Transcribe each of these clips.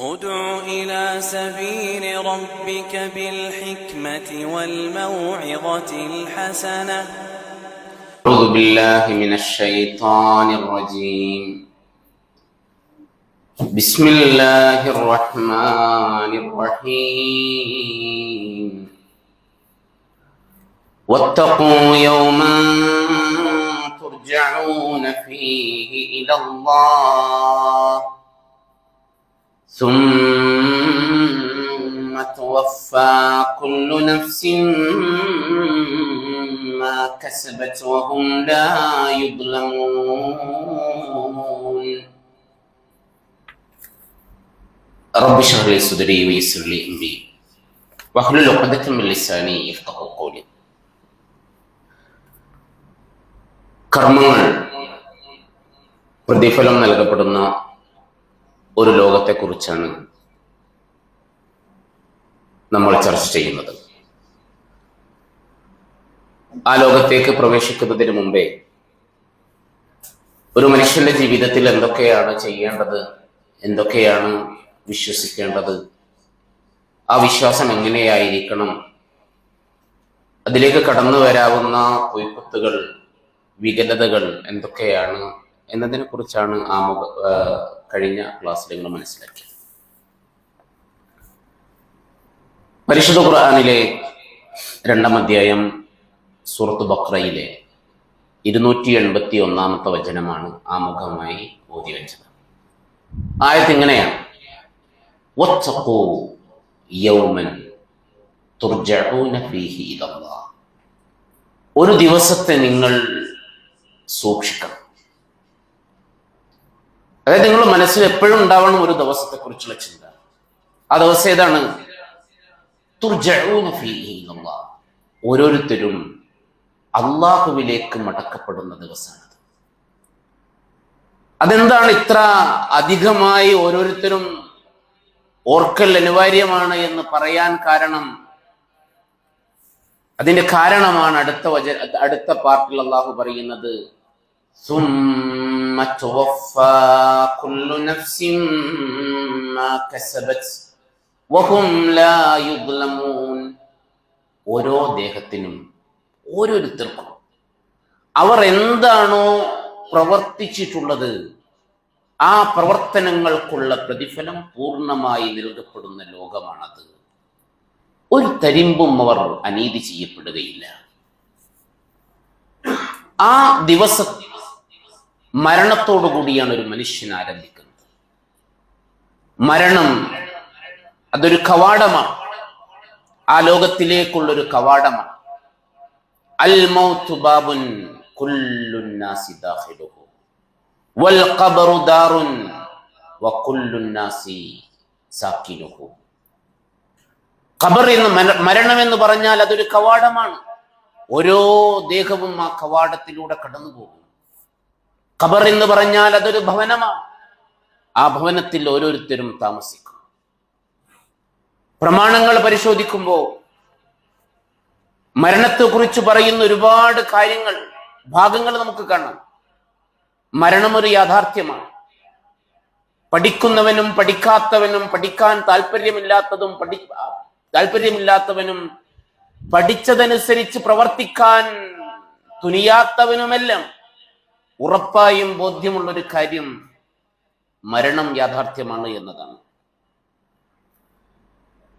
ادع إلى سبيل ربك بالحكمة والموعظة الحسنة. أعوذ بالله من الشيطان الرجيم. بسم الله الرحمن الرحيم. واتقوا يوما ترجعون فيه إلى الله. ثم توفى كل نفس ما كسبت وهم لا يظلمون رب اشرح لي صدري ويسر لي امري واحلل عقدة من لساني يفقهوا قولي കർമ്മങ്ങൾ പ്രതിഫലം നൽകപ്പെടുന്ന ഒരു ലോകത്തെക്കുറിച്ചാണ് നമ്മൾ ചർച്ച ചെയ്യുന്നത്. ആ ലോകത്തേക്ക് പ്രവേശിക്കുന്നതിന് മുമ്പേ ഒരു മനുഷ്യന്റെ ജീവിതത്തിൽ എന്തൊക്കെയാണ് ചെയ്യേണ്ടത് എന്തൊക്കെയാണ് വിശ്വസിക്കേണ്ടത് ആ വിശ്വാസം എങ്ങനെയായിരിക്കണം അതിലേക്ക് കടന്നു വരാവുന്ന പൊയ്പത്തുകൾ വികലതകൾ എന്തൊക്കെയാണ് എന്നതിനെ കുറിച്ചാണ് ആമുഖ കഴിഞ്ഞ ക്ലാസ്സിൽ നിങ്ങൾ മനസ്സിലാക്കി. പരിശുദ്ധ ഖുർആാനിലെ രണ്ടാം അധ്യായം സൂറത്ത് ബക്രയിലെ ഇരുന്നൂറ്റി എൺപത്തി ഒന്നാമത്തെ വചനമാണ് ആമുഖമായി ഓതി വെച്ചത്. ആയത് ഇങ്ങനെയാണ്. ഒരു ദിവസത്തെ നിങ്ങൾ സൂക്ഷിക്കണം. അതായത് നിങ്ങളുടെ മനസ്സിൽ എപ്പോഴും ഉണ്ടാവണം ഒരു ദിവസത്തെ കുറിച്ചുള്ള ചിന്ത. ആ ദിവസം ഏതാണ്. ഓരോരുത്തരും അള്ളാഹുവിലേക്ക് മടക്കപ്പെടുന്ന ദിവസമാണ് അതെന്താണ് ഇത്ര അധികമായി ഓരോരുത്തരും ഓർക്കൽ അനിവാര്യമാണ് എന്ന് പറയാൻ കാരണം? അതിന്റെ കാരണമാണ് അടുത്ത വച അടുത്ത പാർട്ടിൽ അള്ളാഹു പറയുന്നത് ثم توفى كل نفس ما كسبت وهم لا يظلمون ഓരോ ദേഹത്തിനും ഓരോരുത്തർക്കും അവർ എന്താണോ പ്രവർത്തിച്ചിട്ടുള്ളത് ആ പ്രവർത്തനങ്ങൾക്കുള്ള പ്രതിഫലം പൂർണ്ണമായി നൽകപ്പെടുന്ന ലോകമാണത് ഒരു തരിമ്പും അവർ അനീതി ചെയ്യപ്പെടുകയില്ല ആ ദിവസം മരണത്തോടു കൂടിയാണ് ഒരു മനുഷ്യൻ ആരംഭിക്കുന്നത്. മരണം അതൊരു കവാടമാണ്. ആ ലോകത്തിലേക്കുള്ളൊരു കവാടമാണ്. അൽ ബാബുൻ കുല്ലുന്നാസി വൽ ഖബറു വകുല്ലുന്നാസി മരണം എന്ന് പറഞ്ഞാൽ അതൊരു കവാടമാണ്. ഓരോ ദേഹവും ആ കവാടത്തിലൂടെ കടന്നു പോകും ഖബർ എന്ന് പറഞ്ഞാൽ അതൊരു ഭവനമാണ് ആ ഭവനത്തിൽ ഓരോരുത്തരും താമസിക്കും. പ്രമാണങ്ങൾ പരിശോധിക്കുമ്പോൾ മരണത്തെക്കുറിച്ച് പറയുന്ന ഒരുപാട് കാര്യങ്ങൾ ഭാഗങ്ങൾ നമുക്ക് കാണാം. മരണം ഒരു യാഥാർത്ഥ്യമാണ്. പഠിക്കുന്നവനും പഠിക്കാത്തവനും പഠിക്കാൻ താല്പര്യമില്ലാത്തതും പഠി താല്പര്യമില്ലാത്തവനും പഠിച്ചതനുസരിച്ച് പ്രവർത്തിക്കാൻ തുനിയാത്തവനുമെല്ലാം ഉറപ്പായും ബോധ്യമുള്ളൊരു കാര്യം മരണം യാഥാർത്ഥ്യമാണ് എന്നതാണ്.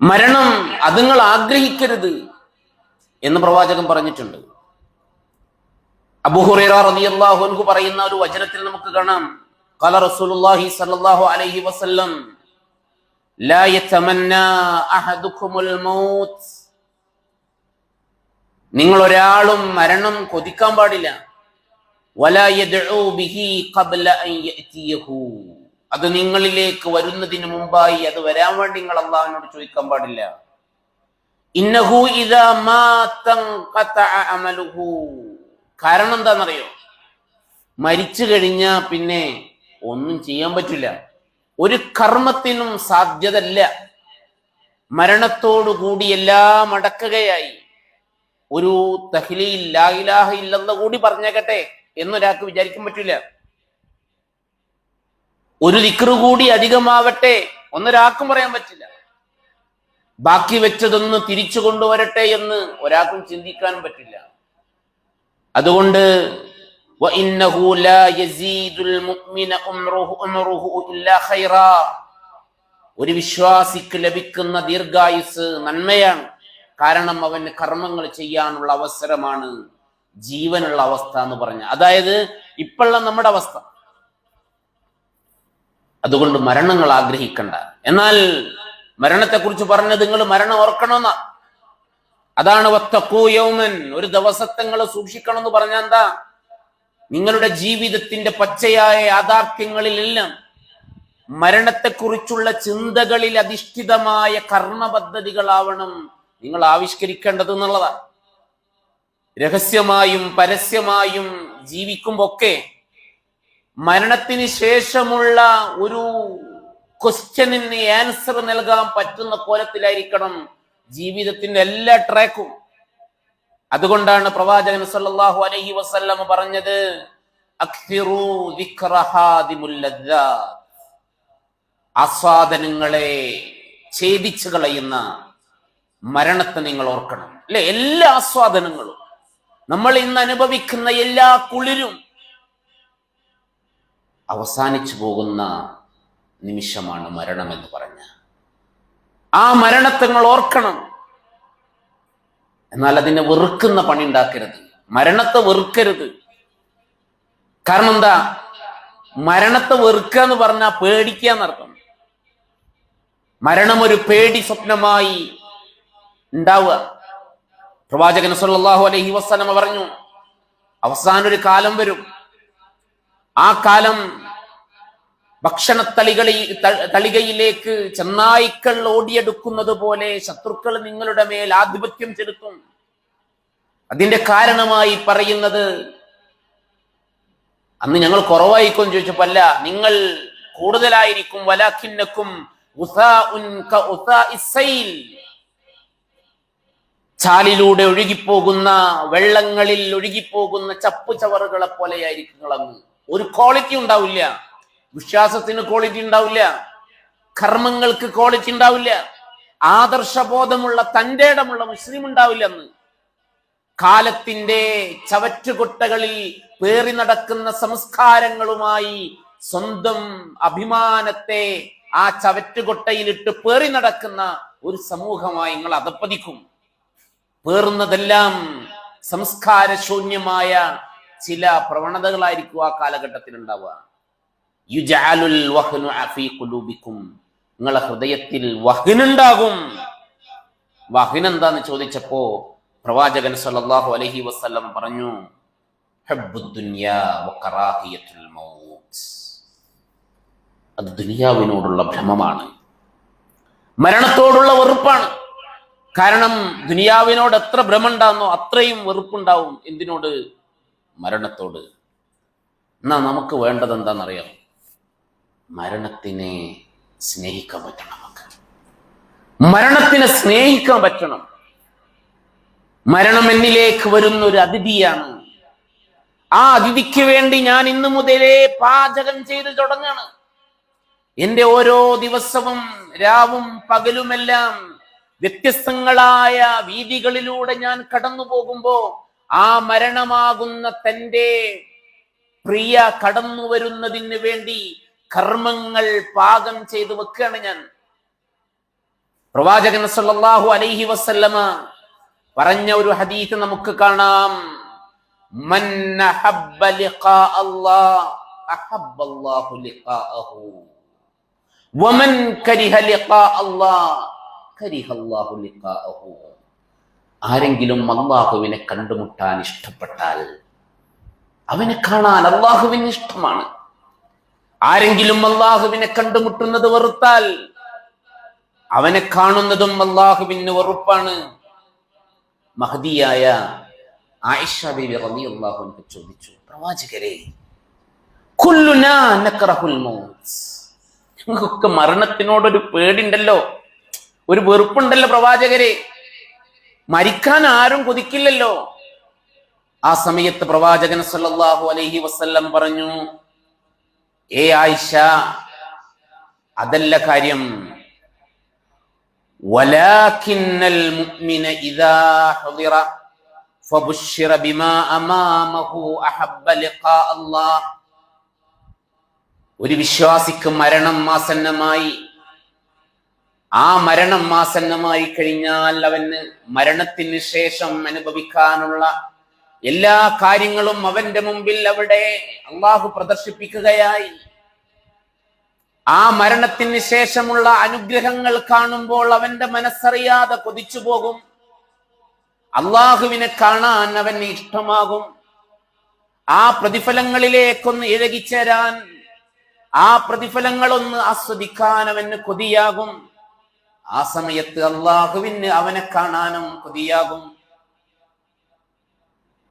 മരണം അതുങ്ങൾ ആഗ്രഹിക്കരുത് എന്ന് പ്രവാചകൻ പറഞ്ഞിട്ടുണ്ട്. അബുഹുറൈറ അൻഹു പറയുന്ന ഒരു വചനത്തിൽ നമുക്ക് കാണാം. ഖല റസൂലുള്ളാഹി സ്വല്ലല്ലാഹു അലൈഹി വസല്ലം ലാ يتمنى احدكم മൗത്ത്. നിങ്ങൾ ഒരാളും മരണം കൊതിക്കാൻ പാടില്ല. അത് നിങ്ങളിലേക്ക് വരുന്നതിന് മുമ്പായി അത് വരാൻ വേണ്ടി നിങ്ങൾ അള്ളാഹിനോട് ചോദിക്കാൻ പാടില്ല. ഇന്നഹു അമലുഹു. കാരണം എന്താണെന്നറിയോ? മരിച്ചു കഴിഞ്ഞാ പിന്നെ ഒന്നും ചെയ്യാൻ പറ്റില്ല. ഒരു കർമ്മത്തിനും സാധ്യതല്ല മരണത്തോടു കൂടി എല്ലാം അടക്കുകയായി. ഒരു തഹ്ലീൽ ലാ ഇലാഹ ഇല്ലെന്ന് കൂടി പറഞ്ഞേക്കട്ടെ. എന്നൊരാൾക്ക് വിചാരിക്കാൻ പറ്റില്ല ഒരു ലിക്കറ് കൂടി അധികമാവട്ടെ ഒന്നൊരാൾക്കും പറയാൻ പറ്റില്ല. ബാക്കി വെച്ചതൊന്ന് തിരിച്ചു കൊണ്ടുവരട്ടെ എന്ന് ഒരാൾക്കും ചിന്തിക്കാൻ പറ്റില്ല. അതുകൊണ്ട് ഒരു വിശ്വാസിക്ക് ലഭിക്കുന്ന ദീർഘായുസ് നന്മയാണ്. കാരണം അവന് കർമ്മങ്ങൾ ചെയ്യാനുള്ള അവസരമാണ്. ജീവനുള്ള അവസ്ഥ എന്ന് പറഞ്ഞ. അതായത് ഇപ്പോഴുള്ള നമ്മുടെ അവസ്ഥ. അതുകൊണ്ട് മരണങ്ങൾ ആഗ്രഹിക്കണ്ട. എന്നാൽ മരണത്തെക്കുറിച്ച് പറഞ്ഞത് നിങ്ങൾ മരണം ഓർക്കണമെന്ന അതാണ് യൗമൻ. ഒരു ദിവസത്തെ സൂക്ഷിക്കണം എന്ന് പറഞ്ഞാൽ എന്താ? നിങ്ങളുടെ ജീവിതത്തിന്റെ പച്ചയായ യാഥാർത്ഥ്യങ്ങളിലെല്ലാം മരണത്തെക്കുറിച്ചുള്ള ചിന്തകളിൽ അധിഷ്ഠിതമായ കർമ്മ പദ്ധതികളാവണം നിങ്ങൾ ആവിഷ്കരിക്കേണ്ടത് എന്നുള്ളതാണ് രഹസ്യമായും പരസ്യമായും ജീവിക്കുമ്പൊക്കെ മരണത്തിന് ശേഷമുള്ള ഒരു ക്വസ്റ്റ്യനിന് ആൻസർ നൽകാൻ പറ്റുന്ന കോലത്തിലായിരിക്കണം ജീവിതത്തിന്റെ എല്ലാ ട്രാക്കും. അതുകൊണ്ടാണ് പ്രവാചകൻ സല്ലല്ലാഹു അലൈഹി വസല്ലം പറഞ്ഞത്. ആസ്വാദനങ്ങളെ ഛേദിച്ചു കളയുന്ന മരണത്തെ നിങ്ങൾ ഓർക്കണം. അല്ലെ? എല്ലാ ആസ്വാദനങ്ങളും. നമ്മൾ ഇന്ന് അനുഭവിക്കുന്ന എല്ലാ കുളിരും അവസാനിച്ചു പോകുന്ന നിമിഷമാണ് മരണം എന്ന് പറഞ്ഞ. ആ മരണത്തെ നിങ്ങൾ ഓർക്കണം. എന്നാൽ അതിനെ വെറുക്കുന്ന പണി ഉണ്ടാക്കരുത്. മരണത്തെ വെറുക്കരുത്. കാരണം എന്താ? മരണത്തെ വെറുക്കുക എന്ന് പറഞ്ഞാൽ പേടിക്കുക എന്നർത്ഥം. മരണം ഒരു പേടി സ്വപ്നമായി ഉണ്ടാവുക. പ്രവാചകൻ സല്ലല്ലാഹു അലൈഹി വസല്ലമ പറഞ്ഞു അവസാന ഒരു കാലം വരും. ആ കാലം ഭക്ഷണ തളികളിൽ തളികയിലേക്ക് ചെന്നായ്ക്കൾ ഓടിയെടുക്കുന്നത് പോലെ ശത്രുക്കൾ നിങ്ങളുടെ മേൽ ആധിപത്യം ചെലുത്തും. അതിന്റെ കാരണമായി പറയുന്നത് അന്ന് ഞങ്ങൾ കുറവായിരിക്കും എന്ന് ചോദിച്ചപ്പോ അല്ല നിങ്ങൾ കൂടുതലായിരിക്കും വലാഖിന്നക്കും ചാലിലൂടെ ഒഴുകിപ്പോകുന്ന വെള്ളങ്ങളിൽ ഒഴുകിപ്പോകുന്ന ചപ്പു ചവറുകളെ പോലെയായിരിക്കും നിങ്ങളങ്ങ് ഒരു ക്വാളിറ്റി ഉണ്ടാവില്ല. വിശ്വാസത്തിന് ക്വാളിറ്റി ഉണ്ടാവില്ല. കർമ്മങ്ങൾക്ക് ക്വാളിറ്റി ഉണ്ടാവില്ല. ആദർശബോധമുള്ള തന്റെ ഇടമുള്ള മുസ്ലിം ഉണ്ടാവില്ല അന്ന് കാലത്തിന്റെ ചവറ്റുകൊട്ടകളിൽ പേറി നടക്കുന്ന സംസ്കാരങ്ങളുമായി സ്വന്തം അഭിമാനത്തെ ആ ചവറ്റുകൊട്ടയിലിട്ട് പേറി നടക്കുന്ന ഒരു സമൂഹമായി നിങ്ങൾ അതപ്പതിക്കും. പേറുന്നതെല്ലാം സംസ്കാരശൂന്യമായ ചില പ്രവണതകളായിരിക്കും ആ കാലഘട്ടത്തിൽ ഉണ്ടാവുക നിങ്ങളെ ഹൃദയത്തിൽ വഹിനുണ്ടാകും. വഹ്ൻ എന്താന്ന് ചോദിച്ചപ്പോ പ്രവാചകൻ സല്ലാഹു അലഹി വസല്ലം പറഞ്ഞു അത് ദുനിയാവിനോടുള്ള ഭ്രമമാണ്. മരണത്തോടുള്ള വെറുപ്പാണ്. കാരണം ദുനിയാവിനോട് എത്ര ഭ്രമുണ്ടാകുന്നോ അത്രയും വെറുപ്പുണ്ടാവും എന്തിനോട്? മരണത്തോട്. എന്നാ നമുക്ക് വേണ്ടത് എന്താണെന്നറിയാം? മരണത്തിനെ സ്നേഹിക്കാൻ പറ്റണം നമുക്ക്. മരണത്തിനെ സ്നേഹിക്കാൻ പറ്റണം. മരണം എന്നിലേക്ക് വരുന്ന ഒരു അതിഥിയാണ്. ആ അതിഥിക്ക് വേണ്ടി ഞാൻ ഇന്നു മുതലേ പാചകം ചെയ്ത് തുടങ്ങാണ്. എന്റെ ഓരോ ദിവസവും രാവും പകലുമെല്ലാം വ്യത്യസ്തങ്ങളായ വീതികളിലൂടെ ഞാൻ കടന്നു പോകുമ്പോ ആ മരണമാകുന്ന തന്റെ പ്രിയ കടന്നു വരുന്നതിന് വേണ്ടി കർമ്മങ്ങൾ പാകം ചെയ്തു വെക്കുകയാണ് ഞാൻ. പ്രവാചകൻ സല്ലല്ലാഹു അലൈഹി വസല്ലമ പറഞ്ഞ ഒരു ഹദീത്ത് നമുക്ക് കാണാം. മൻ ആരെങ്കിലും അള്ളാഹുവിനെ കണ്ടുമുട്ടാൻ ഇഷ്ടപ്പെട്ടാൽ അവനെ കാണാൻ അള്ളാഹുവിന് ഇഷ്ടമാണ്. ആരെങ്കിലും അള്ളാഹുവിനെ കണ്ടുമുട്ടുന്നത് വെറുത്താൽ അവനെ കാണുന്നതും അള്ളാഹുവിന് വെറുപ്പാണ്. മഹദിയായ ആയിഷ ബിബി റളിയല്ലാഹു അൻഹ ചോദിച്ചു പ്രവാചകരെ ഞങ്ങൾക്കൊക്കെ മരണത്തിനോടൊരു പേടിണ്ടല്ലോ? ഒരു വെറുപ്പുണ്ടല്ലോ പ്രവാചകരെ. മരിക്കാൻ ആരും കൊതിക്കില്ലല്ലോ. ആ സമയത്ത് പ്രവാചകൻ സല്ലാഹു അലൈഹി വസ്ല്ലം പറഞ്ഞു ഏ ആയിഷ അതല്ല കാര്യം. ഒരു വിശ്വാസിക്ക് മരണം ആസന്നമായി. ആ മരണം ആസന്നമായി കഴിഞ്ഞാൽ അവന് മരണത്തിന് ശേഷം അനുഭവിക്കാനുള്ള എല്ലാ കാര്യങ്ങളും അവന്റെ മുമ്പിൽ അവിടെ അള്ളാഹു പ്രദർശിപ്പിക്കുകയായി. ആ മരണത്തിന് ശേഷമുള്ള അനുഗ്രഹങ്ങൾ കാണുമ്പോൾ അവന്റെ മനസ്സറിയാതെ കൊതിച്ചു പോകും. അള്ളാഹുവിനെ കാണാൻ അവന് ഇഷ്ടമാകും. ആ പ്രതിഫലങ്ങളിലേക്കൊന്ന് ഇഴകിച്ചേരാൻ ആ പ്രതിഫലങ്ങളൊന്ന് ആസ്വദിക്കാൻ അവന് കൊതിയാകും. ആ സമയത്ത് അള്ളാഹുവിന് അവനെ കാണാനും കൊതിയാകും.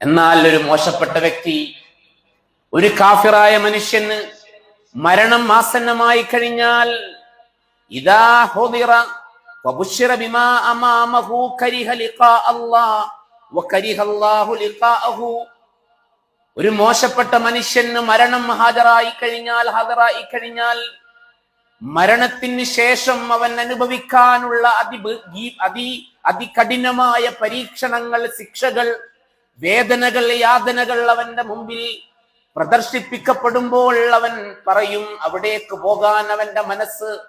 എന്നാൽ ഒരു മോശപ്പെട്ട വ്യക്തി ഒരു കാഫിറായ മനുഷ്യന് മരണം ആസന്നമായി കഴിഞ്ഞാൽ ഇതാ ഹുദിറ ഒരു മോശപ്പെട്ട മനുഷ്യന് മരണം ഹാജറായി കഴിഞ്ഞാൽ ഹാജറായി കഴിഞ്ഞാൽ മരണത്തിന് ശേഷം അവൻ അനുഭവിക്കാനുള്ള അതി അതി അതികഠിനമായ പരീക്ഷണങ്ങൾ ശിക്ഷകൾ വേദനകൾ യാതനകൾ അവന്റെ മുമ്പിൽ പ്രദർശിപ്പിക്കപ്പെടുമ്പോൾ അവൻ പറയും അവിടേക്ക് പോകാൻ അവന്റെ മനസ്സ്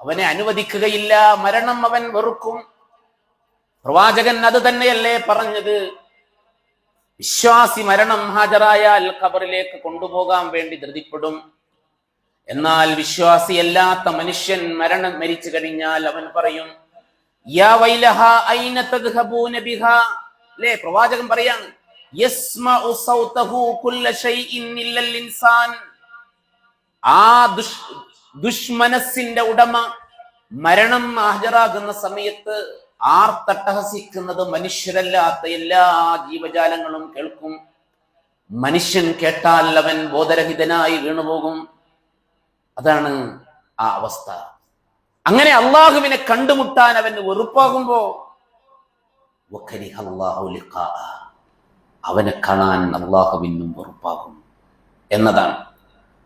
അവനെ അനുവദിക്കുകയില്ല. മരണം അവൻ വെറുക്കും. പ്രവാചകൻ അത് തന്നെയല്ലേ പറഞ്ഞത്? വിശ്വാസി മരണം ഹാജരായാൽ ഖബറിലേക്ക് കൊണ്ടുപോകാൻ വേണ്ടി ധൃതിപ്പെടും. എന്നാൽ വിശ്വാസിയല്ലാത്ത മനുഷ്യൻ മരണം മരിച്ചു കഴിഞ്ഞാൽ അവൻ പറയും യാ വൈലഹ ഐന പ്രവാചകൻ പറയാണ് യസ്മഉ സൗതഹു കുല്ല ഇൻസാൻ. ആ ദുഷ് ഉടമ മരണം ഹാജരാകുന്ന സമയത്ത് ആർത്തട്ടഹസിക്കുന്നത് മനുഷ്യരല്ലാത്ത എല്ലാ ജീവജാലങ്ങളും കേൾക്കും. മനുഷ്യൻ കേട്ടാൽ അവൻ ബോധരഹിതനായി വീണുപോകും. അതാണ് ആ അവസ്ഥ. അങ്ങനെ അള്ളാഹുവിനെ കണ്ടുമുട്ടാൻ അവന് വെറുപ്പാകുമ്പോ. അവനെ കാണാൻ അള്ളാഹുവിനും വെറുപ്പാകും എന്നതാണ്.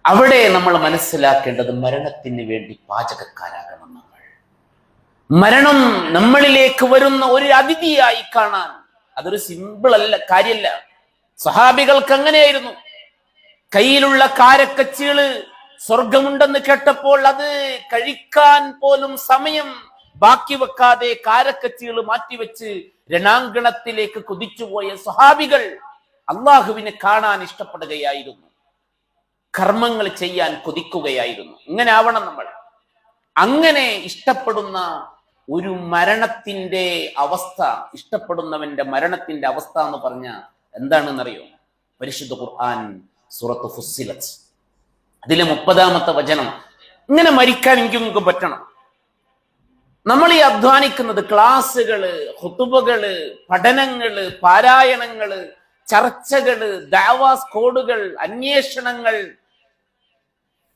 അവിടെ നമ്മൾ മനസ്സിലാക്കേണ്ടത് മരണത്തിന് വേണ്ടി പാചകക്കാരാകണം നമ്മൾ. മരണം നമ്മളിലേക്ക് വരുന്ന ഒരു അതിഥിയായി കാണാൻ. അതൊരു സിമ്പിൾ അല്ല കാര്യമല്ല സഹാബികൾക്ക് അങ്ങനെയായിരുന്നു. കയ്യിലുള്ള കാരക്കച്ചീൾ സ്വർഗമുണ്ടെന്ന് കേട്ടപ്പോൾ അത് കഴിക്കാൻ പോലും സമയം ബാക്കി വെക്കാതെ കാരക്കച്ചികൾ മാറ്റിവെച്ച് രണാങ്കണത്തിലേക്ക് കുതിച്ചുപോയ സ്വഹാബികൾ അള്ളാഹുവിനെ കാണാൻ ഇഷ്ടപ്പെടുകയായിരുന്നു. കർമ്മങ്ങൾ ചെയ്യാൻ കൊതിക്കുകയായിരുന്നു. ഇങ്ങനെ ആവണം നമ്മൾ. അങ്ങനെ ഇഷ്ടപ്പെടുന്ന ഒരു മരണത്തിന്റെ അവസ്ഥ ഇഷ്ടപ്പെടുന്നവന്റെ മരണത്തിന്റെ അവസ്ഥ എന്ന് പറഞ്ഞ എന്താണെന്നറിയോ? പരിശുദ്ധ ഖുർആൻ സൂറത്ത് ഫുസ്സിലത്ത്. അതിലെ മുപ്പതാമത്തെ വചനം. ഇങ്ങനെ മരിക്കാൻ എനിക്ക് നിങ്ങൾക്ക് പറ്റണം. നമ്മൾ ഈ അധ്വാനിക്കുന്നത് ക്ലാസ്സുകൾ ഹുത്തുബകൾ പഠനങ്ങൾ പാരായണങ്ങൾ ചർച്ചകൾ ദാവാസ് കോഡുകൾ അന്വേഷണങ്ങൾ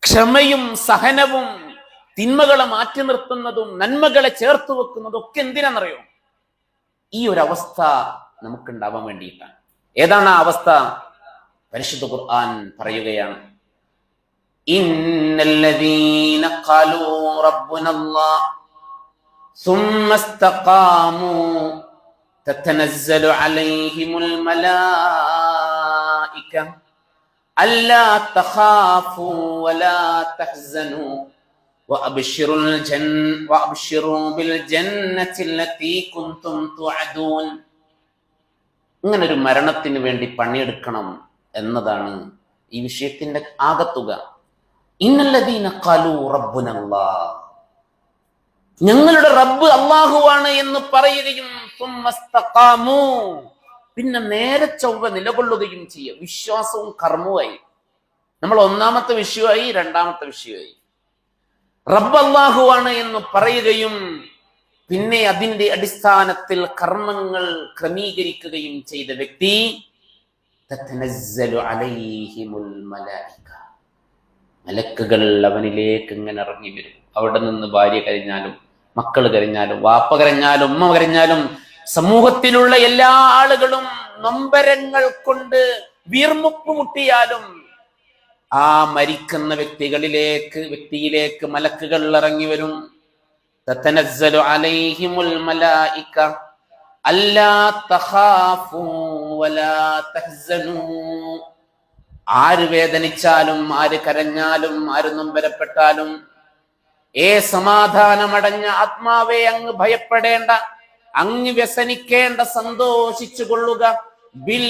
ക്ഷമയും സഹനവും തിന്മകളെ മാറ്റി നിർത്തുന്നതും നന്മകളെ ചേർത്ത് വെക്കുന്നതും ഒക്കെ എന്തിനാണെന്നറിയോ? ഈ ഒരു അവസ്ഥ നമുക്കുണ്ടാവാൻ വേണ്ടിയിട്ടാണ്. ഏതാണ് ആ അവസ്ഥ? പരിശുദ്ധ ഖുർആൻ പറയുകയാണ്. ഇന്നല്ലദീന ഖാലൂ റബ്ബുനല്ലാഹ് ثم استقاموا تتنزل عليهم الملائكة ألا تخافوا ولا تحزنوا وأبشروا الجن وأبشروا بالجنة التي كنتم توعدون ഇങ്ങനെ ഒരു മരണത്തിന് വേണ്ടി പണിയെടുക്കണം എന്നതാണ് ഈ വിഷയത്തിന്റെ ആകത്തുക ഇന്നല്ലദീന ഖാലു റബ്ബുനല്ലാഹ് ഞങ്ങളുടെ റബ്ബ് അള്ളാഹുവാണ് എന്ന് പറയുകയും. പിന്നെ നേരെ ചൊവ്വ നിലകൊള്ളുകയും ചെയ്യുക വിശ്വാസവും കർമ്മവുമായി നമ്മൾ ഒന്നാമത്തെ വിഷയമായി രണ്ടാമത്തെ വിഷയമായി റബ്ബ് അള്ളാഹുവാണ് എന്ന് പറയുകയും പിന്നെ അതിന്റെ അടിസ്ഥാനത്തിൽ കർമ്മങ്ങൾ ക്രമീകരിക്കുകയും ചെയ്ത വ്യക്തി അലൈഹിമുൽ മലായിക. മലക്കുകൾ അവനിലേക്ക് ഇങ്ങനെ ഇറങ്ങി വരും. അവിടെ നിന്ന് ഭാര്യ കരഞ്ഞാലും മക്കൾ കരഞ്ഞാലും വാപ്പ കരഞ്ഞാലും ഉമ്മ കരഞ്ഞാലും സമൂഹത്തിലുള്ള എല്ലാ ആളുകളും നൊമ്പരങ്ങൾ കൊണ്ട് വീർമുപ്പ് മുട്ടിയാലും ആ മരിക്കുന്ന വ്യക്തികളിലേക്ക് വ്യക്തിയിലേക്ക് മലക്കുകൾ ഇറങ്ങി വരും. അല്ലാ ആര് വേദനിച്ചാലും ആര് കരഞ്ഞാലും ആര് നൊമ്പരപ്പെട്ടാലും ഏ സമാധാനമടഞ്ഞ ആത്മാവെ അങ്ങ് ഭയപ്പെടേണ്ട അങ്ങ് വ്യസനിക്കേണ്ട സന്തോഷിച്ചു കൊള്ളുക ബിൽ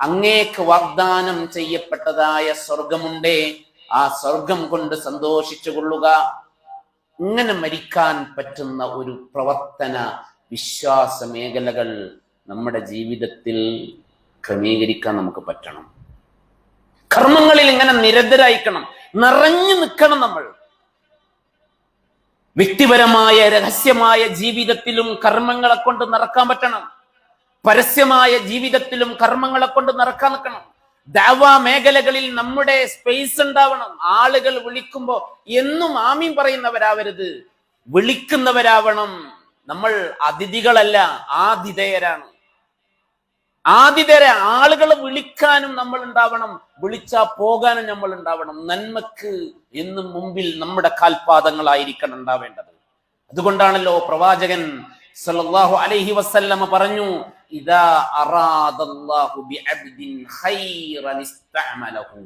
അങ്ങേക്ക് വാഗ്ദാനം ചെയ്യപ്പെട്ടതായ സ്വർഗമുണ്ടേ ആ സ്വർഗം കൊണ്ട് സന്തോഷിച്ചു കൊള്ളുക ഇങ്ങനെ മരിക്കാൻ പറ്റുന്ന ഒരു പ്രവർത്തന വിശ്വാസ മേഖലകൾ നമ്മുടെ ജീവിതത്തിൽ ക്രമീകരിക്കാൻ നമുക്ക് പറ്റണം. കർമ്മങ്ങളിൽ ഇങ്ങനെ നിരന്തരായിക്കണം നിറഞ്ഞു നിൽക്കണം നമ്മൾ. വ്യക്തിപരമായ രഹസ്യമായ ജീവിതത്തിലും കർമ്മങ്ങളെ കൊണ്ട് നിറക്കാൻ പറ്റണം. പരസ്യമായ ജീവിതത്തിലും കർമ്മങ്ങളെ കൊണ്ട് നിറക്കാൻ നിൽക്കണം. ദാവാ മേഖലകളിൽ നമ്മുടെ സ്പേസ് ഉണ്ടാവണം. ആളുകൾ വിളിക്കുമ്പോൾ എന്നും ആമീൻ പറയുന്നവരാവരുത്. വിളിക്കുന്നവരാവണം. നമ്മൾ അതിഥികളല്ല ആതിഥേയരാണ്. ആതിഥേയരെ ആളുകളെ വിളിക്കാനും നമ്മൾ ഉണ്ടാവണം വിളിച്ചാ പോകാനും നമ്മൾ ഉണ്ടാവണം നന്മക്ക് എന്നും മുമ്പിൽ നമ്മുടെ കാൽപാദങ്ങളായിരിക്കണം ഉണ്ടാവേണ്ടത്. അതുകൊണ്ടാണല്ലോ പ്രവാചകൻ സല്ലല്ലാഹു അലൈഹി വസല്ലമ പറഞ്ഞു ഇദാ അറാദല്ലാഹു ബിഅബ്ദിൻ ഖൈറൻ ഇസ്തഅമലഹു.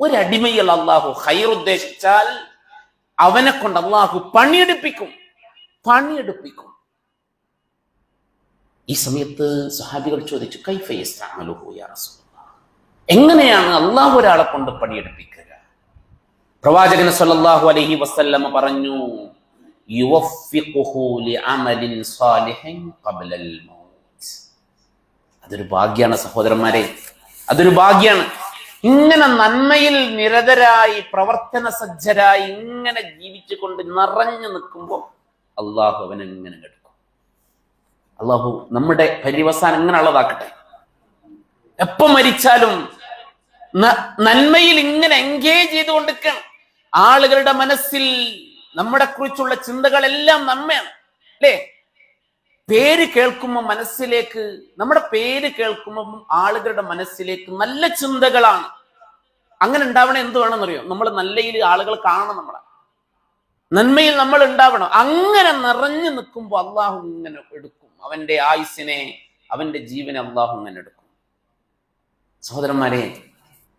ഒരടിമയിൽ അള്ളാഹു ഖൈർ ഉദ്ദേശിച്ചാൽ അവനെ കൊണ്ട് അള്ളാഹു പണിയെടുപ്പിക്കും പണിയെടുപ്പിക്കും. ഈ സമയത്ത് സഹാബികൾ ചോദിച്ചു എങ്ങനെയാണ് അള്ളാഹു ഒരാളെ കൊണ്ട് പണിയെടുപ്പിക്കുക? പ്രവാചകൻ സല്ലാഹു അലഹി വസ്ല്ലമ പറഞ്ഞു അതൊരു ഭാഗ്യാണ് സഹോദരന്മാരെ അതൊരു ഭാഗ്യാണ്. ഇങ്ങനെ നന്മയിൽ നിരതരായി പ്രവർത്തന സജ്ജരായി ഇങ്ങനെ ജീവിച്ചുകൊണ്ട് നിറഞ്ഞു നിൽക്കുമ്പോൾ അള്ളാഹു എടുക്കും അള്ളാഹു നമ്മുടെ പര്യവസാനം ഇങ്ങനെ ഉള്ളതാക്കട്ടെ. എപ്പോ മരിച്ചാലും നന്മയിൽ ഇങ്ങനെ എൻഗേജ് ചെയ്തുകൊണ്ടിരിക്കണം. ആളുകളുടെ മനസ്സിൽ നമ്മളെ കുറിച്ചുള്ള ചിന്തകളെല്ലാം നമ്മയാണ് അല്ലേ? പേര് കേൾക്കുമ്പോൾ മനസ്സിലേക്ക് നമ്മുടെ പേര് കേൾക്കുമ്പോൾ ആളുകളുടെ മനസ്സിലേക്ക് നല്ല ചിന്തകളാണ്. അങ്ങനെ ഉണ്ടാവണം എന്ത് വേണമെന്നറിയോ നമ്മൾ നല്ലയിൽ ആളുകൾ കാണണം നമ്മളെ. നന്മയിൽ നമ്മൾ ഉണ്ടാവണം. അങ്ങനെ നിറഞ്ഞു നിൽക്കുമ്പോൾ അള്ളാഹു ഇങ്ങനെ എടുക്കും. അവന്റെ ആയുസിനെ അവന്റെ ജീവനെ അള്ളാഹു അങ്ങനെ എടുക്കും. സഹോദരന്മാരെ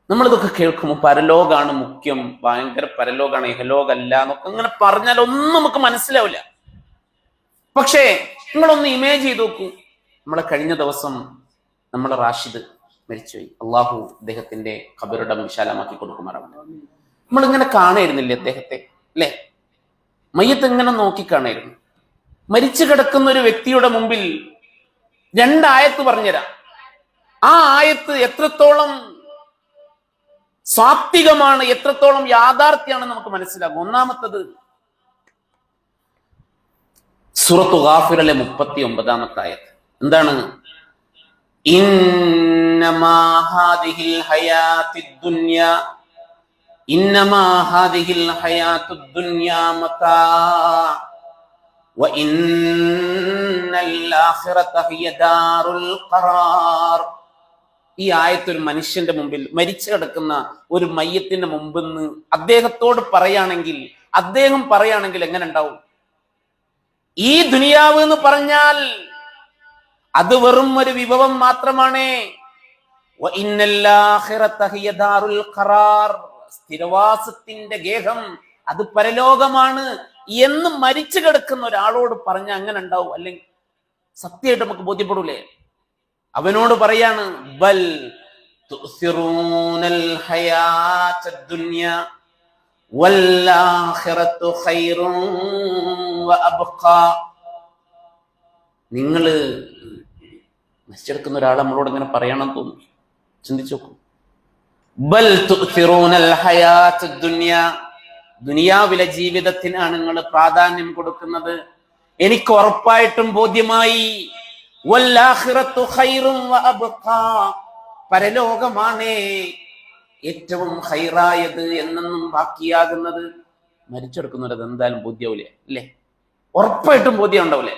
നമ്മളിതൊക്കെ കേൾക്കുമ്പോൾ പരലോകാണ് മുഖ്യം ഭയങ്കര പരലോകാണ് ഇഹലോകല്ല എന്നൊക്കെ അങ്ങനെ പറഞ്ഞാൽ ഒന്നും നമുക്ക് മനസ്സിലാവില്ല. പക്ഷേ നിങ്ങളൊന്ന് ഇമേജ് ചെയ്ത് നോക്കൂ. നമ്മളെ കഴിഞ്ഞ ദിവസം നമ്മളെ റാഷിദ് മരിച്ചുപോയി. അള്ളാഹു അദ്ദേഹത്തിന്റെ ഖബറിടം വിശാലമാക്കി കൊടുക്കുമാറാണ്. നമ്മളിങ്ങനെ കാണായിരുന്നില്ലേ അദ്ദേഹത്തെ അല്ലേ? മയ്യത്ത് ഇങ്ങനെ നോക്കി കാണായിരുന്നു? മരിച്ചു കിടക്കുന്ന ഒരു വ്യക്തിയുടെ മുമ്പിൽ രണ്ടായത്ത് പറഞ്ഞുതരാം. ആ ആയത്ത് എത്രത്തോളം സാത്വികമാണ് എത്രത്തോളം യാഥാർത്ഥ്യമാണ് നമുക്ക് മനസ്സിലാകും ഒന്നാമത്തത് സൂറത്തു ഗാഫിറിലെ മുപ്പത്തി ഒമ്പതാമത്തെ ആയത്ത്. എന്താണ്? ഇന്നമാ ഈ ആയത്ത് ഒരു മനുഷ്യന്റെ മുമ്പിൽ മരിച്ചു കിടക്കുന്ന ഒരു മയ്യത്തിന്റെ മുമ്പിൽ നിന്ന് അദ്ദേഹത്തോട് പറയുകയാണെങ്കിൽ അദ്ദേഹം പറയുകയാണെങ്കിൽ എങ്ങനെ ഉണ്ടാവും? ഈ ദുനിയാവ് എന്ന് പറഞ്ഞാൽ അത് വെറും ഒരു വിഭവം മാത്രമാണ്. സ്ഥിരവാസത്തിന്റെ ഗേഹം അത് പരലോകമാണ് എന്ന് മരിച്ചു കിടക്കുന്ന ഒരാളോട് പറഞ്ഞ അങ്ങനെ ഉണ്ടാവും. അല്ലെങ്കിൽ സത്യമായിട്ട് നമുക്ക് ബോധ്യപ്പെടൂലേ? അവനോട് പറയാണ് ബൽ നിങ്ങൾ നശിച്ചെടുക്കുന്ന ഒരാൾ നമ്മളോട് ഇങ്ങനെ പറയണം തോന്നുന്നു. ചിന്തിച്ചു നോക്കും. ബൽ ദുനിയാവിലെ ജീവിതത്തിനാണ് നിങ്ങൾ പ്രാധാന്യം കൊടുക്കുന്നത്. എനിക്ക് ഉറപ്പായിട്ടും ബോധ്യമായി. പരലോകമാണ് ഏറ്റവും ഹൈറായത് എന്നെന്നും ബാക്കിയാകുന്നത് മരിച്ചെടുക്കുന്നവരത് എന്തായാലും ബോധ്യാവില്ല അല്ലേ? ഉറപ്പായിട്ടും ബോധ്യം ഉണ്ടാവില്ലേ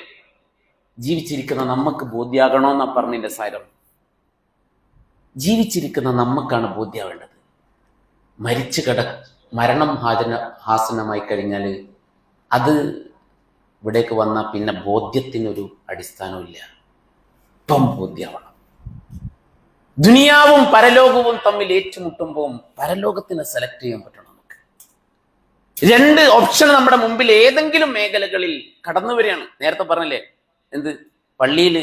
ജീവിച്ചിരിക്കുന്ന നമുക്ക് ബോധ്യാകണമെന്നാ പറഞ്ഞിന്റെ സാരം. ജീവിച്ചിരിക്കുന്ന നമുക്കാണ് ബോധ്യാവേണ്ടത്. മരിച്ചു കിട മരണം ഹാജന ഹാസനമായി കഴിഞ്ഞാൽ അത് ഇവിടേക്ക് വന്ന പിന്നെ ബോധ്യത്തിനൊരു അടിസ്ഥാനമില്ല ഇപ്പം ബോധ്യമാവണം ദുനിയാവും പരലോകവും തമ്മിൽ ഏറ്റുമുട്ടുമ്പോൾ പരലോകത്തിനെ സെലക്ട് ചെയ്യാൻ പറ്റണം നമുക്ക്. രണ്ട് ഓപ്ഷൻ നമ്മുടെ മുമ്പിൽ ഏതെങ്കിലും മേഖലകളിൽ കടന്നു വരികയാണ് നേരത്തെ പറഞ്ഞില്ലേ? എന്ത്? പള്ളിയിൽ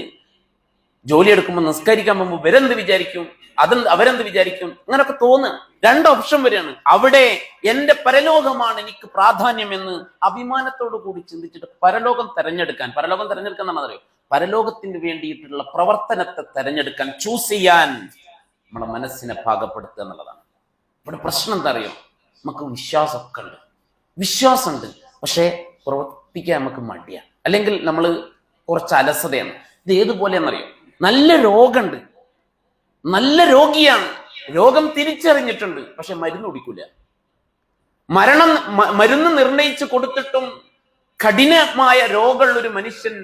ജോലി എടുക്കുമ്പോൾ നിസ്കരിക്കാൻ പോകുമ്പോൾ ഇവരെന്ത് വിചാരിക്കും? അതെന്ത് അവരെന്ത് വിചാരിക്കും? അങ്ങനൊക്കെ തോന്നുക രണ്ട് ഓപ്ഷൻ വരെയാണ്. അവിടെ എന്റെ പരലോകമാണ് എനിക്ക് പ്രാധാന്യം എന്ന് അഭിമാനത്തോടു കൂടി ചിന്തിച്ചിട്ട് പരലോകം തെരഞ്ഞെടുക്കാൻ പരലോകം തെരഞ്ഞെടുക്കാൻ എന്നാണ് അറിയോ പരലോകത്തിന് വേണ്ടിയിട്ടുള്ള പ്രവർത്തനത്തെ തെരഞ്ഞെടുക്കാൻ ചൂസ് ചെയ്യാൻ നമ്മളെ മനസ്സിനെ പാകപ്പെടുത്തുക എന്നുള്ളതാണ്. ഇവിടെ പ്രശ്നം എന്താ അറിയോ? നമുക്ക് വിശ്വാസമൊക്കെ ഉണ്ട്. വിശ്വാസമുണ്ട്. പക്ഷേ പ്രവർത്തിക്കാൻ നമുക്ക് മടിയാണ് അല്ലെങ്കിൽ നമ്മൾ കുറച്ച് അലസതയാണ്. ഇത് ഏതുപോലെയാണെന്നറിയോ? നല്ല രോഗമുണ്ട് നല്ല രോഗിയാണ്. രോഗം തിരിച്ചറിഞ്ഞിട്ടുണ്ട് പക്ഷെ മരുന്ന് കുടിക്കൂല. മരണം മരുന്ന് നിർണയിച്ചു കൊടുത്തിട്ടും കഠിനമായ രോഗമുള്ള ഒരു മനുഷ്യൻ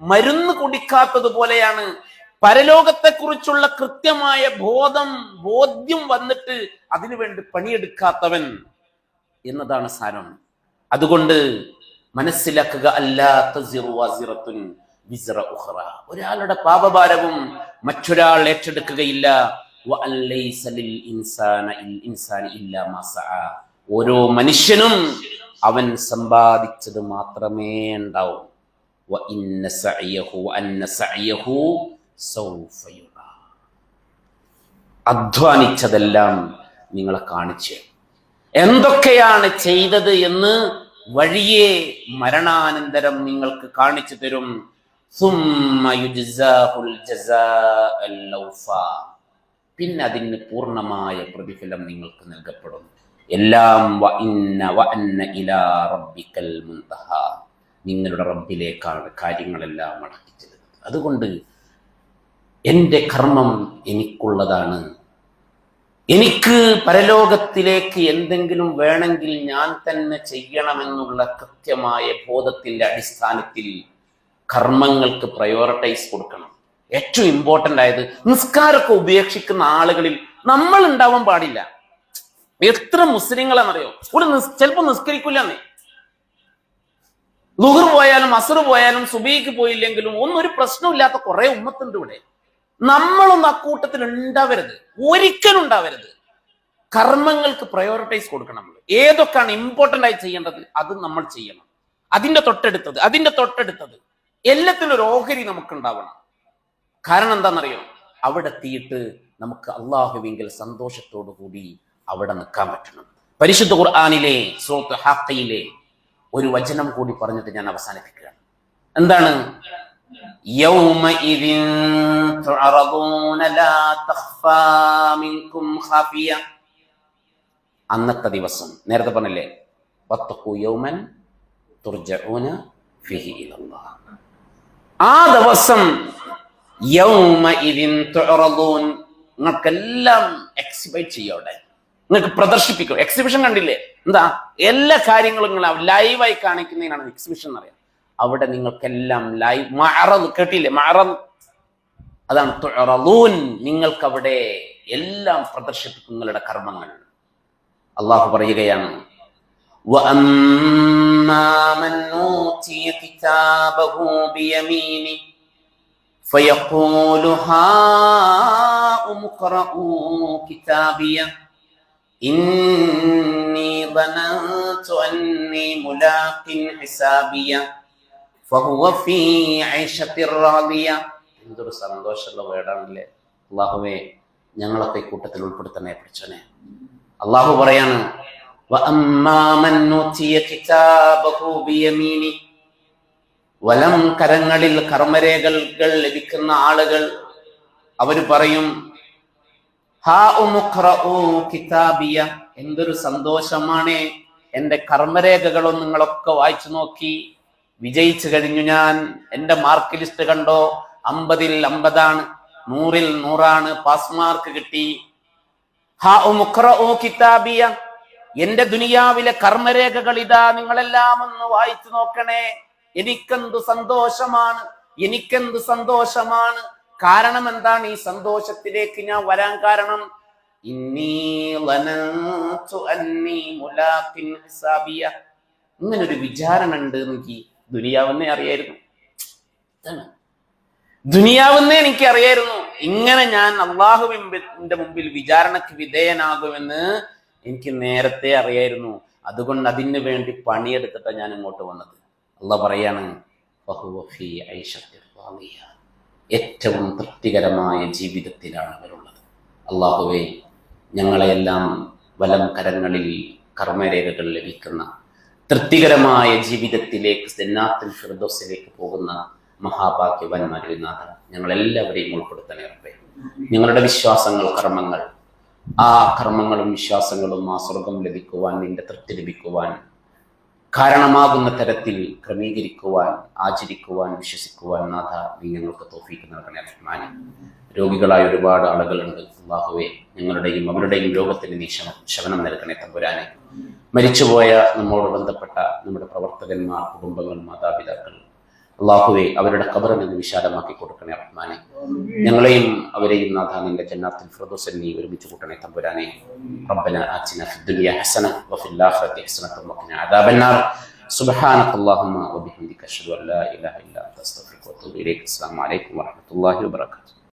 മരുന്ന് കുടിക്കാത്തത് പോലെയാണ്. പരലോകത്തെക്കുറിച്ചുള്ള കൃത്യമായ ബോധം ബോധ്യം വന്നിട്ട് അതിനുവേണ്ടി പണിയെടുക്കാത്തവൻ എന്നതാണ് സാരം. അതുകൊണ്ട് മനസ്സിലാക്കുക അല്ലാത്ത ഒരാളുടെ പാപഭാരവും മറ്റൊരാൾ ഏറ്റെടുക്കുകയില്ല. ഓരോ മനുഷ്യനും അവൻ സമ്പാദിച്ചത് മാത്രമേ ഉണ്ടാവൂ. അധ്വാനിച്ചതെല്ലാം നിങ്ങളെ കാണിച്ചു. എന്തൊക്കെയാണ് ചെയ്തത് എന്ന് വഴിയെ മരണാനന്തരം നിങ്ങൾക്ക് കാണിച്ചു തരും. പിന്നെ അതിന് പൂർണമായ പ്രതിഫലം നിങ്ങൾക്ക് നൽകപ്പെടും എല്ലാം. നിങ്ങളുടെ റബ്ബിലേക്കാണ് കാര്യങ്ങളെല്ലാം മടക്കിച്ചത് അതുകൊണ്ട് എന്റെ കർമ്മം എനിക്കുള്ളതാണ്. എനിക്ക് പരലോകത്തിലേക്ക് എന്തെങ്കിലും വേണമെങ്കിൽ ഞാൻ തന്നെ ചെയ്യണമെന്നുള്ള കൃത്യമായ ബോധത്തിന്റെ അടിസ്ഥാനത്തിൽ കർമ്മങ്ങൾക്ക് പ്രയോറിറ്റൈസ് കൊടുക്കണം. ഏറ്റവും ഇമ്പോർട്ടന്റ് ആയത് നിസ്കാരമൊക്കെ ഉപേക്ഷിക്കുന്ന ആളുകളിൽ നമ്മൾ ഉണ്ടാവാൻ പാടില്ല. എത്ര മുസ്ലിങ്ങളാണെന്നറിയോ? ഒരു ചിലപ്പോൾ നിസ്കരിക്കില്ലെന്നേ. ലുഹർ പോയാലും അസർ പോയാലും സുബൈക്ക് പോയില്ലെങ്കിലും ഒന്നും ഒരു പ്രശ്നമില്ലാത്ത കുറെ ഉമ്മത്തുണ്ട് ഇവിടെ. നമ്മളൊന്നും അക്കൂട്ടത്തിൽ ഉണ്ടാവരുത്. ഒരിക്കലും ഉണ്ടാവരുത്. കർമ്മങ്ങൾക്ക് പ്രയോറിറ്റൈസ് കൊടുക്കണം നമ്മൾ ഏതൊക്കെയാണ് ഇമ്പോർട്ടന്റ് ആയി ചെയ്യേണ്ടത്? അത് നമ്മൾ ചെയ്യണം. അതിന്റെ തൊട്ടടുത്തത് അതിന്റെ തൊട്ടടുത്തത്. എല്ലാത്തിലും ഒരു ഓഹരി നമുക്കുണ്ടാവണം. കാരണം എന്താണെന്നറിയോ? അവിടെ എത്തിയിട്ട് നമുക്ക് അള്ളാഹുവിങ്കിൽ സന്തോഷത്തോടു കൂടി അവിടെ നിൽക്കാൻ പറ്റണം. പരിശുദ്ധ ഖുർആാനിലെ സൂറത്ത് ഹാഫയിലെ ഒരു വചനം കൂടി പറഞ്ഞിട്ട് ഞാൻ അവസാനിപ്പിക്കുകയാണ്. എന്താണ്? അന്നത്തെ ദിവസം നേരത്തെ പറഞ്ഞല്ലേ? പത്തക്കു യൗമൻ തുർജ ഫിഹി ഇലല്ലാഹ്. ആ ദിവസം നിങ്ങൾക്കെല്ലാം എക്സിബൈറ്റ് ചെയ്യോടെ നിങ്ങൾക്ക് പ്രദർശിപ്പിക്കും എക്സിബിഷൻ കണ്ടില്ലേ? എന്താ? എല്ലാ കാര്യങ്ങളും നിങ്ങൾ ലൈവായി കാണിക്കുന്നതിനാണ് എക്സിബിഷൻ എന്ന് പറയാം അവിടെ നിങ്ങൾക്കെല്ലാം ലൈവ് മഅറദ് കേട്ടില്ലേ? മഅറദ്. അതാണ് തുഅറദൂൻ. നിങ്ങൾക്ക് അവിടെ എല്ലാം പ്രദർശിപ്പിക്കും നിങ്ങളുടെ കർമ്മങ്ങൾ. അള്ളാഹു പറയുകയാണ് وأما من أوتي كتابه بيمينه فيقول هاؤم اقرءوا كتابيه إني ظننت أني ملاق حسابيه فهو في عيشة راضية എന്തൊരു സന്തോഷമുള്ള വേടാണല്ലേ അള്ളാഹുവേ ഞങ്ങളൊക്കെ ഈ കൂട്ടത്തിൽ ഉൾപ്പെടുത്തണേ പഠിച്ചനെ അള്ളാഹു പറയാണ് വലം കരങ്ങളിൽ കർമ്മരേഖകൾ ലഭിക്കുന്ന ആളുകൾ അവർ പറയും കിതാബിയ എന്തൊരു സന്തോഷമാണ്. എന്റെ കർമ്മരേഖകളും നിങ്ങളൊക്കെ വായിച്ചു നോക്കി. വിജയിച്ചു കഴിഞ്ഞു ഞാൻ. എന്റെ മാർക്ക് ലിസ്റ്റ് കണ്ടോ? അമ്പതിൽ അമ്പതാണ്. നൂറിൽ നൂറാണ്. പാസ് മാർക്ക് കിട്ടി. ഹാ കിതാബിയ എന്റെ ദുനിയാവിലെ കർമ്മരേഖകൾ ഇതാ നിങ്ങളെല്ലാം ഒന്ന് വായിച്ചു നോക്കണേ. എനിക്കെന്ത് സന്തോഷമാണ്? എനിക്കെന്ത് സന്തോഷമാണ്? കാരണം എന്താണ് ഈ സന്തോഷത്തിലേക്ക് ഞാൻ വരാൻ കാരണം? ഇങ്ങനൊരു വിചാരണ ഉണ്ട് എനിക്ക് ദുനിയാവെന്നേ അറിയായിരുന്നു. ദുനിയാവെന്നേ എനിക്ക് അറിയായിരുന്നു. ഇങ്ങനെ ഞാൻ അള്ളാഹുവിന്റെ മുമ്പിൽ വിചാരണക്ക് വിധേയനാകുമെന്ന് എനിക്ക് നേരത്തെ അറിയായിരുന്നു. അതുകൊണ്ട് അതിന് വേണ്ടി പണിയെടുത്തിട്ടാണ് ഞാൻ ഇങ്ങോട്ട് വന്നത്. അല്ല പറയാണ്. ഏറ്റവും തൃപ്തികരമായ ജീവിതത്തിലാണ് അവരുള്ളത്. അള്ളാഹുവെ ഞങ്ങളെയെല്ലാം വലം കരങ്ങളിൽ കർമ്മരേഖകൾ ലഭിക്കുന്ന തൃപ്തികരമായ ജീവിതത്തിലേക്ക് സെന്നാത്തിൽ ഫിർദോസിലേക്ക് പോകുന്ന മഹാഭാഗ്യവാന്മാരിൽ നാഥ ഞങ്ങളെല്ലാവരെയും ഉൾപ്പെടുത്തണേ ഞങ്ങളുടെ വിശ്വാസങ്ങൾ കർമ്മങ്ങൾ ആ കർമ്മങ്ങളും വിശ്വാസങ്ങളും ആ സ്വർഗം ലഭിക്കുവാൻ നിന്റെ തൃപ്തി ലഭിക്കുവാൻ കാരണമാകുന്ന തരത്തിൽ ക്രമീകരിക്കുവാൻ ആചരിക്കുവാൻ വിശ്വസിക്കുവാൻ നാഥ നീ ഞങ്ങൾക്ക് തോഫീക്ക് നൽകണേ റഹ്മാനെ രോഗികളായ ഒരുപാട് ആളുകളുണ്ട്. അള്ളാഹുവെ ഞങ്ങളുടെയും അവരുടെയും രോഗത്തിന് നീ ശമ ശമനം നൽകണേ തമ്പുരാനെ. മരിച്ചുപോയ നമ്മോട് ബന്ധപ്പെട്ട നമ്മുടെ പ്രവർത്തകന്മാർ കുടുംബങ്ങൾ മാതാപിതാക്കൾ അള്ളാഹുവെ അവരുടെ കബറിനെ നീ വിശാലമാക്കി കൊടുക്കണേ റഹ്മാനെ ഞങ്ങളെയും അവരെയും നാഥ നിന്റെ ജന്നാത്തിൽ ഫിർദൗസിൽ നീ ഒരുമിച്ച് കൂട്ടണേ തമ്പുരാനെ ربنا آتنا في الدنيا حسنة وفي الآخرة حسنة وقنا عذاب النار سبحانك اللهم وبحمدك أشهد أن لا إله إلا أنت أستغفرك وأتوب إليك السلام عليكم ورحمة الله وبركاته